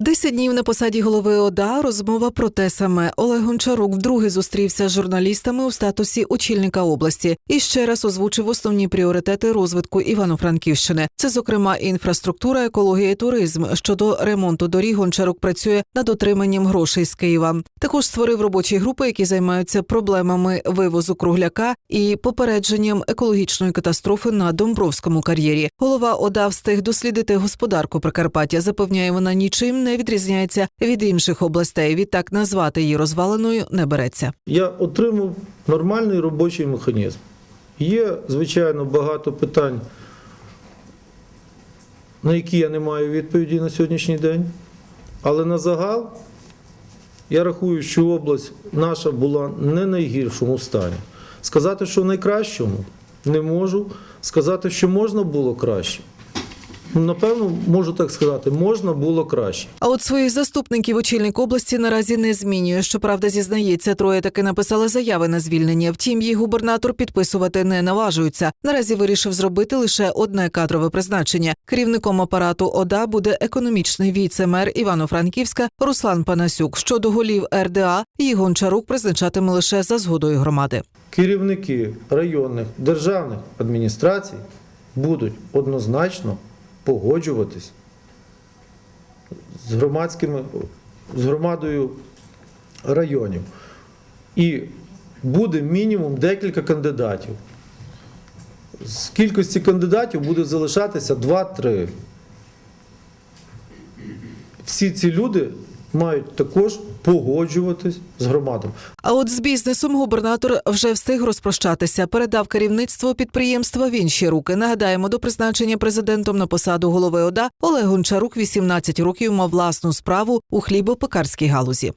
Десять днів на посаді голови ОДА розмова про те саме. Олег Гончарук вдруге зустрівся з журналістами у статусі очільника області і ще раз озвучив основні пріоритети розвитку Івано-Франківщини. Це, зокрема, інфраструктура, екологія і туризм. Щодо ремонту доріг Гончарук працює над отриманням грошей з Києва. Також створив робочі групи, які займаються проблемами вивозу кругляка і попередженням екологічної катастрофи на Домбровському кар'єрі. Голова ОДА встиг дослідити господарку Прикарпаття. Запевняє, вона нічим не відрізняється від інших областей. Відтак назвати її розваленою не береться. Я отримав нормальний робочий механізм. Є, звичайно, багато питань, на які я не маю відповіді на сьогоднішній день. Але на загал я рахую, що область наша була не найгіршому стані. Сказати, що в найкращому не можу. Сказати, що можна було краще. Ну, Напевно, можу так сказати, можна було краще. А от своїх заступників очільник області наразі не змінює. Щоправда, зізнається, троє таки написали заяви на звільнення. Втім, їх губернатор підписувати не наважується. Наразі вирішив зробити лише одне кадрове призначення. Керівником апарату ОДА буде економічний віце-мер Івано-Франківська Руслан Панасюк. Щодо голів РДА, їх Гончарук призначатиме лише за згодою громади. керівники районних державних адміністрацій будуть однозначно погоджуватись з громадськими з громадою районів. І буде мінімум декілька кандидатів. З кількості кандидатів буде залишатися 2-3. Всі ці люди мають також погоджуватись з громадами. А от з бізнесом губернатор вже встиг розпрощатися. Передав керівництво підприємства в інші руки. Нагадаємо, до призначення президентом на посаду голови ОДА Олег Гончарук 18 років мав власну справу у хлібопекарській галузі.